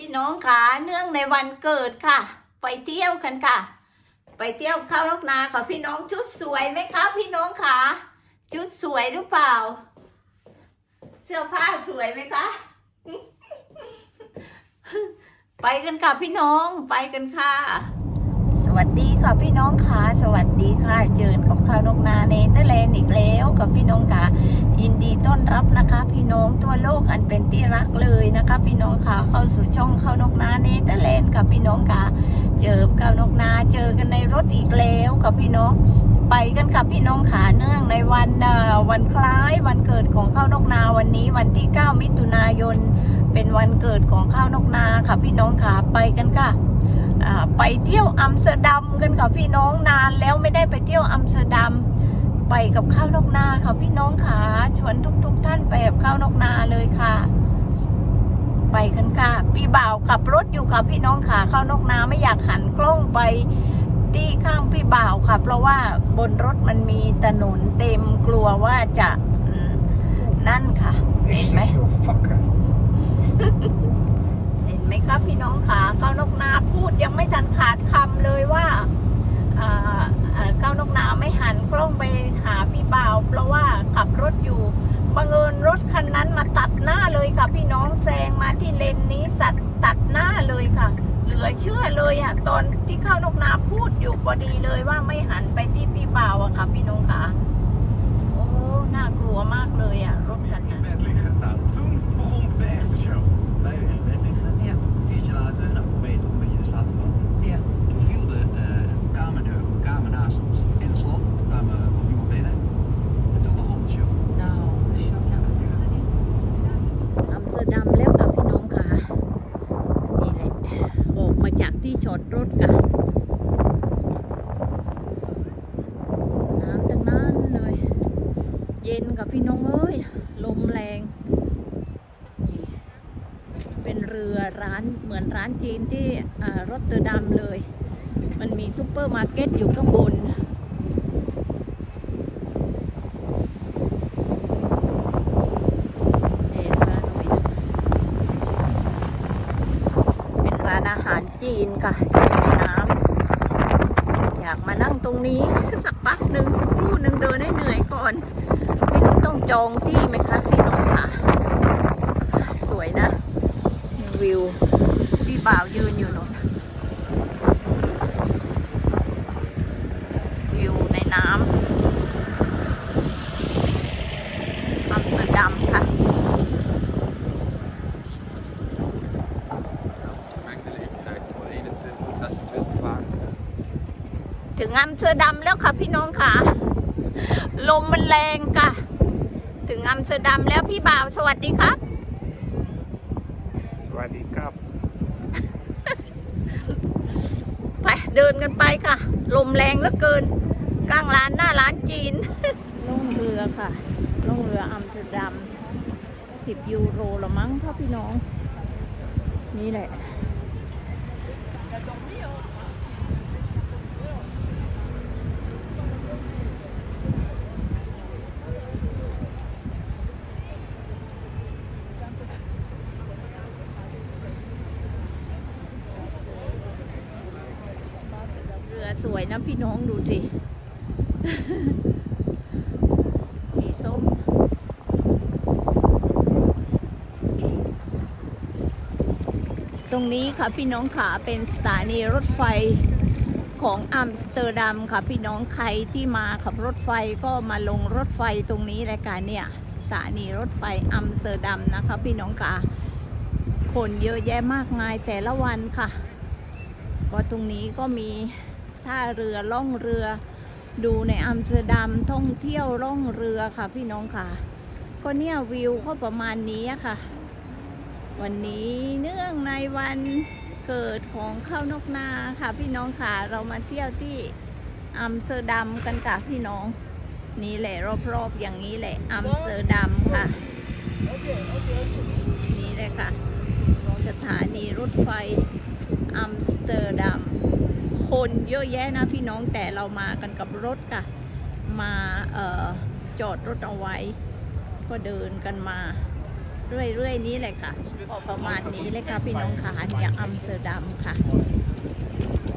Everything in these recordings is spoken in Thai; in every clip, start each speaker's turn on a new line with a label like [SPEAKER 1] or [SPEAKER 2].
[SPEAKER 1] พี่น้องค่ะเนื่องในวันเกิดค่ะ ไปเที่ยวกันค่ะ ไปเที่ยวเข้าลอกนาค่ะพี่น้องชุดสวยไหมคะ พี่น้องค่ะชุดสวยหรือเปล่า เสื้อผ้าสวยไหมคะไปกันค่ะพี่น้องไปกันค่ะ วัสดีค่ะพี่น้องค่ะสวัสดีค่ะเจอกับข้าวนกนาเนเธอร์แลนด์อีกแล้วกับพี่น้องค่ะยินดีต้อนรับนะคะ พี่น้องทั่วโลกอันเป็นที่รักเลยนะคะ พี่น้องค่ะเข้าสู่ช่องข้าวนกนาเนเธอร์แลนด์กับพี่น้องค่ะเจอข้าวนกนาเจอกันในรถอีกแล้วกับพี่น้องไปกันกับพี่น้องขาเนื่องในวันวันคล้ายวันเกิดของข้าวนกนาวันนี้วันที่ 9 มิถุนายน เป็นวันเกิดของข้าวนกนาค่ะพี่น้องขาไปกันค่ะ ไปเที่ยวอัมสเตอร์ดัมกันค่ะพี่น้องนานแล้วไม่ได้ไปเที่ยวอัมสเตอร์ดัมไปกับข้าวนกนาค่ะพี่น้องขาชวนทุกๆทท่านไปกับข้าวนกนาเลยค่ะ ไปกันค่ะพี่บ่าวขับรถอยู่ค่ะพี่น้องขาข้าวนกนาไม่อยากหันกล้องไปที่ข้างพี่บ่าวค่ะ เพราะว่าบนรถมันมีถนนเต็มกลัวว่าจะนั่นค่ะ เห็นไหม
[SPEAKER 2] You fucker.
[SPEAKER 1] เห็น ไหมครับพี่น้องขาเข้านกนาพูดยังไม่ทันขาดคำเลยว่าอ่าอ่าข้านกนาไม่หันกล้องไปหาพี่บ่าว เพราะว่าขับรถอยู่บังเอิญรถคันนั้นมาตัดหน้าเลยค่ะ พี่น้องแซงมาที่เลนนี้สัตว์ตัดหน้าเลยค่ะ เหลือเชื่อเลยอะตอนที่เข้านกนาพูดอยู่พอดีเลยว่าไม่หันไปที่พี่บ่าวอะค่ะพี่น้องขาโอ้น่ากลัวมากเลยอะรถคัน
[SPEAKER 3] in
[SPEAKER 1] นั้น
[SPEAKER 3] bed liggen. Nou, toen begon de echte show. Wij weer in bed liggen.
[SPEAKER 1] Ja.
[SPEAKER 3] Een kwartiertje later, nou probeer je toch een beetje te slapen te vatten.
[SPEAKER 1] Ja.
[SPEAKER 3] Toen viel de eh, kamerdeur van de kamer naast ons in het slot. Toen kwamen we kwam iemand binnen. En toen begon de show.
[SPEAKER 1] อัมสเตอร์ดัมแล้วค่ะพี่น้องค่ะ นี่แหละออกมาจากที่จอ ดรถค่ะน้ำตั้งนั้นเลย เย็นกับพี่น้องเอ้ย ลมแรง เป็นเรือร้านเหมือนร้านจีนที่รถเตอร์ดัมเลย มันมีซูเปอร์มาร์เก็ตอยู่ข้างบน เห็นร้านหน่อยนะเป็นร้านอาหาร จีนค่ะอยู่ในน้ำอยากมานั่งตรงนี้ สักพักหนึ่งสักครู่หนึ่งเดินให้เหนื่อยก่อนพี่น้ต้องจองที่ไหมคะพี่น้องค่ะ สวยนะนี่วิว พี่บ่าวยืนอยู่เนอะวิวในน้ำอัมสเตอร์ดัมค่ะ
[SPEAKER 4] Maak de leeftijd voor 21 tot 26 jaar.
[SPEAKER 1] ถึงอัมสเตอร์ดัมแล้วค่ะพี่น้องค่ะ ลมมันแรงค่ะ ถึงอัมสเตอร์ดัมแล้วพี่บ่าวสวัสดีครับ
[SPEAKER 2] Swaddy Cup.
[SPEAKER 1] ไปเดินกันไปค่ะ ลมแรงเหลือเกินกลางร้านหน้าร้านจีนล่องเรือค่ะล่องเรืออัมสเตอร์ดัมสิบยูโรละมั้งค่ะพี่น้อง นี่แหละ เรือ สวยนะพี่น้องดูสิสีส้ม ตรงนี้ค่ะพี่น้องขาเป็นสถานีรถไฟของอัมสเตอร์ดัมค่ะพี่น้องใครที่มาขับรถไฟก็มาลงรถไฟตรงนี้รายการเนี่ยสถานีรถไฟอัมสเตอร์ดัมนะคะพี่น้องขาคนเยอะแยะมากมายแต่ละวันค่ะ ก็ตรงนี้ก็มี ท่าเรือล่องเรือ ดูในอัมสเตอร์ดัมท่องเที่ยวล่องเรือค่ะพี่น้องค่ะ ก็เนี่ยวิวก็ประมาณนี้ค่ะ วันนี้เนื่องในวันเกิดของข้าวนกนาค่ะพี่น้องค่ะเรามาเที่ยวที่อัมสเตอร์ดัมกันค่ะพี่น้อง นี่แหละรอบๆอย่างนี้แหละอัมสเตอร์ดัมค่ะนี่เลยค่ะ สถานีรถไฟอัมสเตอร์ดัม คนเยอะแยะนะพี่น้องแต่เรามากันกับรถค่ะ มาออจอดรถเอาไว้ ก็เดินกันมาเรื่อยๆนี้เลยค่ะพอประมาณนี้เลยค่ะพี่น้องขาเนี่ยอัมสเตอร์ดัมค่ะ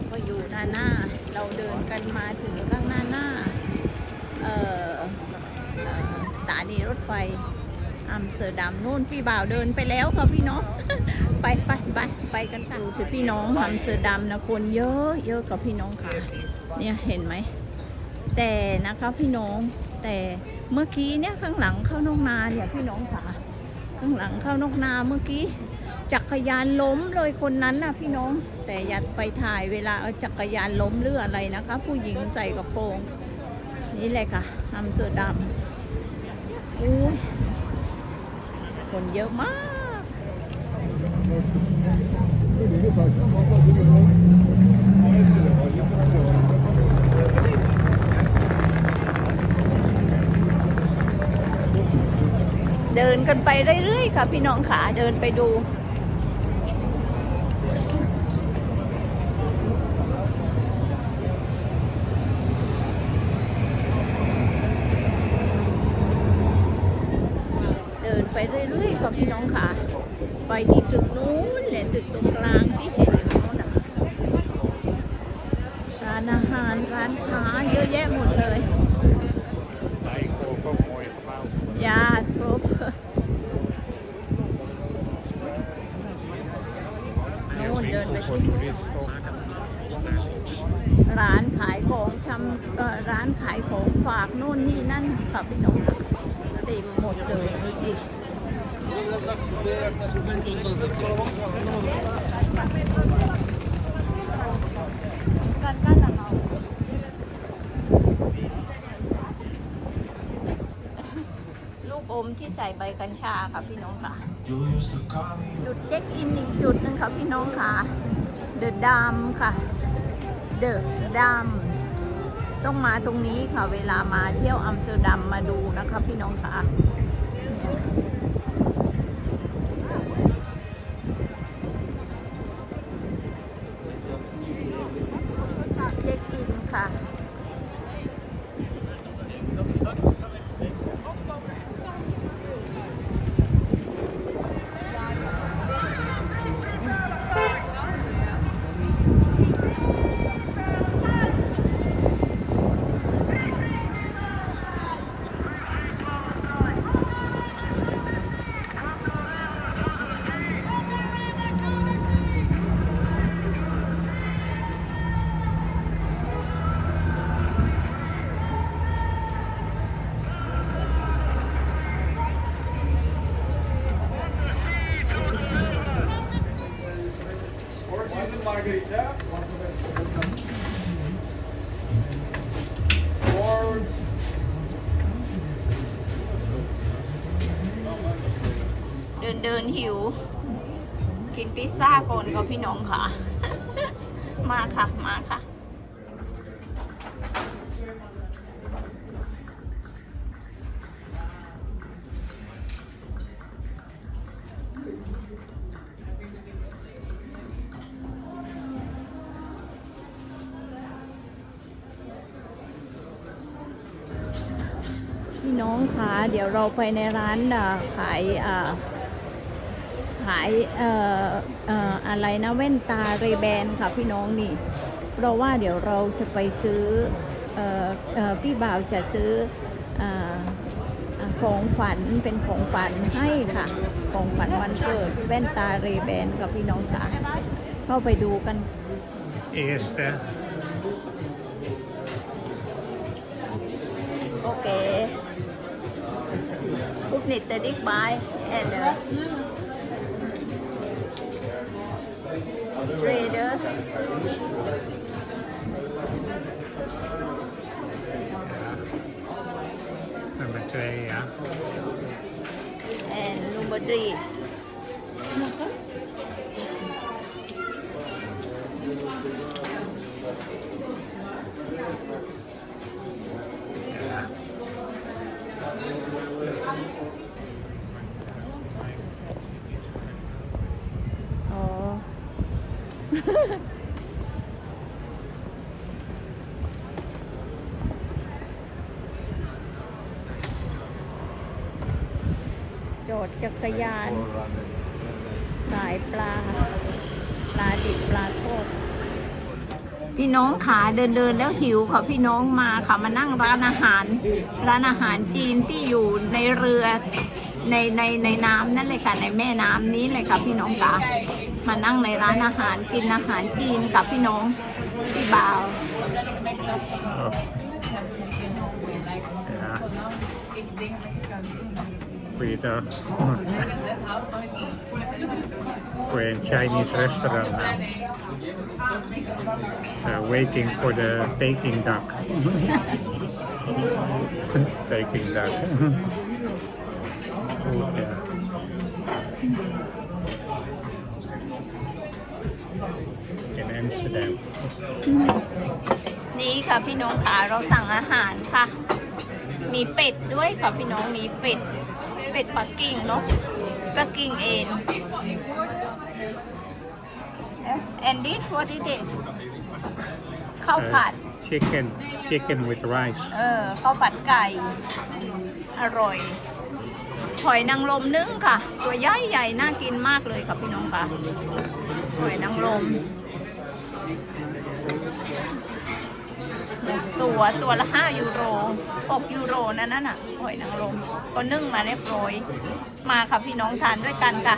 [SPEAKER 1] ก็อยู่หน้าหน้า เราเดินกันมาถึงข้างหน้าหน้าสถานีรถไฟ อัมสเตอร์ดัมนู่นพี่บ่าวเดินไปแล้วค่ะพี่น้อง ไปไปไปไปกันค่ะดูสิพี่น้องอัมสเตอร์ดัมนะคนเยอะเยอะกับพี่น้องค่ะ เนี่ยเห็นไหม แต่นะคะพี่น้องแต่เมื่อกี้เนี่ยข้างหลังเข้านกนาเนี่ยพี่น้องค่ะ ข้างหลังเข้านกนาเมื่อกี้จักรยานล้มเลยคนนั้นนะพี่น้อง แต่อยัดไปถ่ายเวลาเอาจักรยานล้มหรืออะไรนะคะ ผู้หญิงใส่กระโปรง นี่เลยค่ะอัมสเตอร์ดัมอุ้ย คนเยอะมาก เดินกันไปเรื่อยๆค่ะพี่น้องขาเดินไปดู เดินไปเรื่อยๆค่ะพี่น้องค่ะ ไปที่ตึกนู้นแหละตึกตรงกลางที่เห็นอยู่นู้นน่ะร้านอาหารร้านค้าเยอะแยะหมดเลยยาครบนู่นเดินไปที่ร้านขายของชำร้านขายของฝากนู่นนี่นั่นค่ะพี่น้องเต็มหมดเลย ลูกอมที่ใส่ใบกัญชาค่ะพี่น้องค่ะ จุดเช็คอินอีกจุดหนึ่งค่ะพี่น้องค่ะ เดอะดัมค่ะ เดอะดัมต้องมาตรงนี้ค่ะเวลามาเที่ยวอัมสเตอร์ดัมมาดูนะคะพี่น้องค่ะ หิว กินพิซซ่าก่อนค่ะพี่น้องค่ะ มาค่ะ มาค่ะพี่น้องคะเดี๋ยวเราไปในร้านอะขายอ่าขายเอ่อเอ่ออะไรนะแว่นตาเรแบนค่ะพี่น้องนี่ เพราะว่าเดี๋ยวเราจะไปซื้อเอ่อเอ่อพี่บ่าวจะซื้ออ่าอ่าของฝันเป็นของฝันให้ค่ะ ของฝันวันเกิดแว่นตาเรแบนกับพี่น้องค่ะเข้าไปดูกัน
[SPEAKER 2] Eerste.
[SPEAKER 1] Oké. Hoeft niet te dichtbij. En uh, trader.
[SPEAKER 2] Trader. Number three,
[SPEAKER 1] yeah. And number
[SPEAKER 2] three.
[SPEAKER 1] Yeah. ถจักรยานขายปลา ปลาดิบปลาทอดพี่น้องขาเดินเดินๆแล้วหิวค่ะพี่น้องมาค่ะมานั่งร้านอาหาร ร้านอาหารจีนที่อยู่ในเรือ ในในในน้ำนั่นเลยค่ะ ในแม่น้ำนี้เลยค่ะพี่น้องค่ะมานั่งในร้านอาหารกินอาหารจีนกับพี่น้องพี่บ่าว
[SPEAKER 2] ปีเตอร์ We're in Chinese restaurant now. Uh, waiting for the Peking duck. Peking duck. oh, yeah. In Amsterdam.
[SPEAKER 1] นี่ค่ะพี่น้องค่ะเราสั่งอาหารค่ะ มีเป็ดด้วยค่ะพี่น้องมีเป็ด เป็ดปักกิ่งเนาะปักกิ่งเองแอนดี้ทัวที่เดข้าวผัด
[SPEAKER 2] chicken, chicken with rice.
[SPEAKER 1] เออข้าวผัดไก่ อร่อย หอยนางรมนึ่งค่ะ ตัวใหญ่ใหญ่น่ากินมากเลยค่ะพี่น้องค่ะ หอยนางรมตัวตัวละห้ายูโรหกยูโรนั่นน่ะหอยนางรมก็นึ่งมาเรียบร้อย มาค่ะพี่น้องทานด้วยกันค่ะ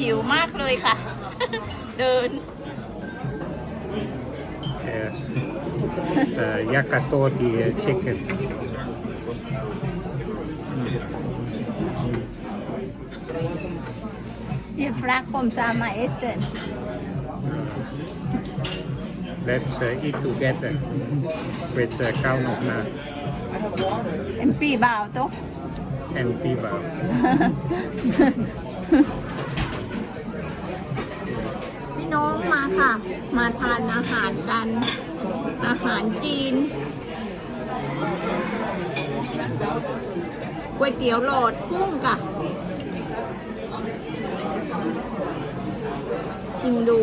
[SPEAKER 1] หิวมากเลยค่ะ เดิน
[SPEAKER 2] Yes. Uh, Yakitori chicken.
[SPEAKER 1] นี่ฟรักคมซามาเอสเตน
[SPEAKER 2] Let's uh, eat together with uh, khao nop na
[SPEAKER 1] เป็นปีบ่าวโต๊ะ
[SPEAKER 2] and piba.
[SPEAKER 1] พี่น้องมาค่ะ มาทานอาหารกัน อาหารจีน ก๋วยเตี๋ยวโหลดกุ้งค่ะ ชิมดู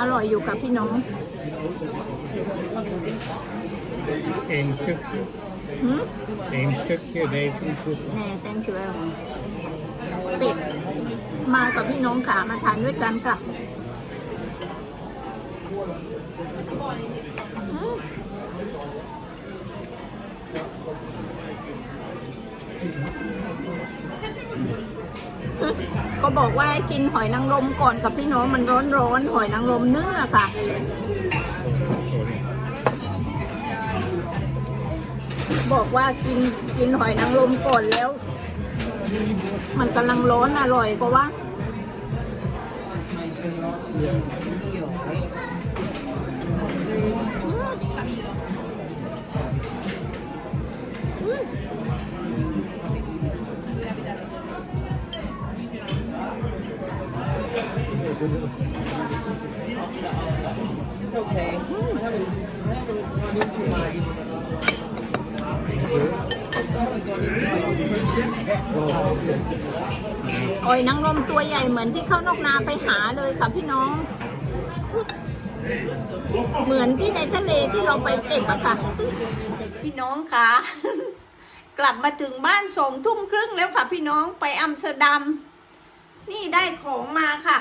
[SPEAKER 1] อร่อยอยู่กับพี่น้อง
[SPEAKER 2] Eén stukje.
[SPEAKER 1] หืม
[SPEAKER 2] Eén stukje deze goed.
[SPEAKER 1] แน่ thank you เป็ดมากับพี่น้องขามาทานด้วยกันค่ะอืม ก็บอกว่าให้กินหอยนางรมก่อนกับพี่น้องมันร้อนร้อนๆหอยนางรมนึ่งอะค่ะ บอกว่ากินกินหอยนางรมก่อนแล้ว มันกำลังร้อนอร่อยก็ว่า เพราะว่าหอยนางรมตัวใหญ่เหมือนที่เขานอกนาไปหาเลยค่ะพี่น้อง เหมือนที่ในทะเลที่เราไปเก็บอะค่ะ พี่น้องคะกลับมาถึงบ้านสองทุ่มครึ่งแล้วค่ะพี่น้องไปอัมสเตอร์ดัม นี่ได้ของมาค่ะ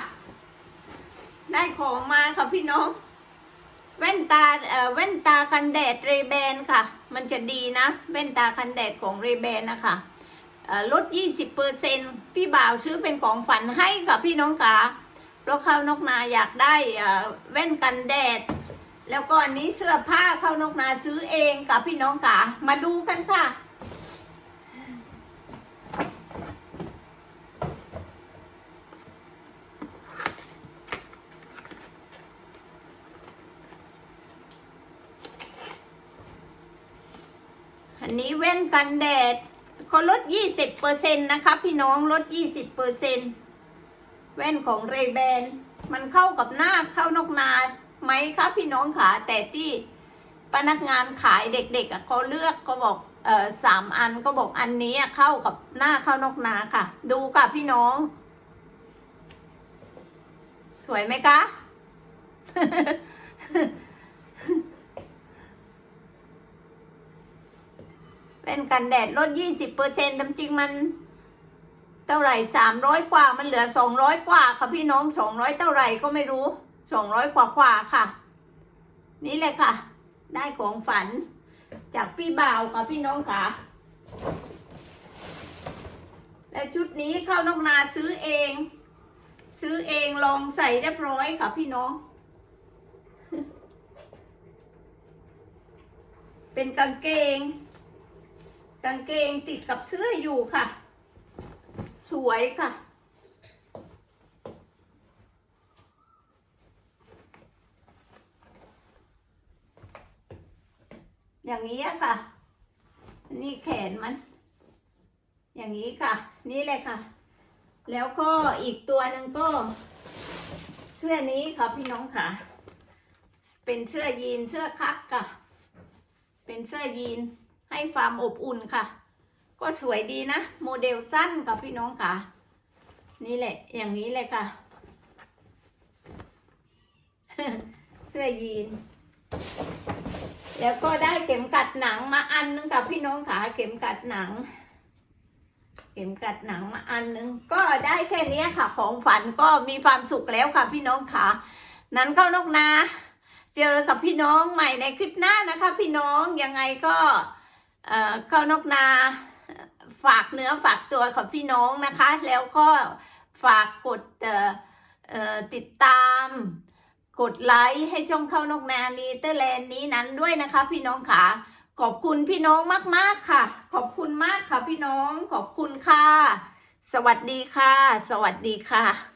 [SPEAKER 1] ได้ของมาค่ะพี่น้อง แว่นตาเอ่อแว่นตากันแดดเรแบนค่ะ มันจะดีนะ แว่นตากันแดดของเรแบนนะคะเอ่อลด 20%พี่บ่าวซื้อเป็นของฝันให้ค่ะพี่น้องค่ะเพราะเข้านกนาอยากได้อ่อแว่นกันแดด แล้วก็อันนี้เสื้อผ้าเข้านกนาซื้อเองค่ะพี่น้องค่ะมาดูกันค่ะ นี้แว่นกันแดดเขาลด 20%นะคะ พี่น้องลด 20%แว่นของเรแบนมันเข้ากับหน้าเข้านอกนาไหมคะพี่น้องขาแต่ที่พนักงานขายเด็กๆเขาเลือกก็บอกเออสามอันก็บอกอันนี้เข้ากับหน้าเข้านอกนาค่ะ ดูค่ะพี่น้อง สวยไหมคะ เป็นกันแดดลดยี่สิบเปอร์เซ็นต์จริงมัน เท่าไหร่สามร้อยกว่ามันเหลือสองร้อยกว่าค่ะพี่น้องสองร้อยเท่าไหร่ก็ไม่รู้สองร้อยกว่ากว่าค่ะ นี่เลยค่ะ ได้ของฝัน จากพี่บ่าวค่ะพี่น้องค่ะ และชุดนี้เข้านอกนาซื้อเอง ซื้อเองลองใส่เรียบร้อยค่ะพี่น้องเป็นกางเกง กางเกงติดกับเสื้ออยู่ค่ะ สวยค่ะ อย่างนี้ค่ะ นี่แขนมัน อย่างนี้ค่ะ นี่เลยค่ะ แล้วก็อีกตัวหนึ่งก็ เสื้อนี้ค่ะพี่น้องค่ะ เป็นเสื้อยีนเสื้อคักค่ะ เป็นเสื้อยีน ให้ความอบอุ่นค่ะ ก็สวยดีนะ โมเดลสั้นค่ะพี่น้องค่ะ นี่แหละ อย่างนี้เลยค่ะ เสื้อยีน แล้วก็ได้เข็มกัดหนังมาอันนึงกับพี่น้องค่ะ เข็มกัดหนัง เข็มกัดหนังมาอันนึง ก็ได้แค่นี้ค่ะ ของฝันก็มีความสุขแล้วค่ะพี่น้องค่ะ นั้นเข้านกนาเจอกับพี่น้องใหม่ในคลิปหน้านะคะ พี่น้องยังไงก็ เข้านกนาฝากเนื้อฝากตัวกับพี่น้องนะคะ แล้วก็ฝากกดติดตาม กดไลค์ให้ช่องเข้านกนานีเตอร์แลนด์นี้นั้นด้วยนะคะ พี่น้องค่ะขอบคุณพี่น้องมาก ๆ ค่ะ ขอบคุณมากค่ะพี่น้อง ขอบคุณค่ะ สวัสดีค่ะ สวัสดีค่ะ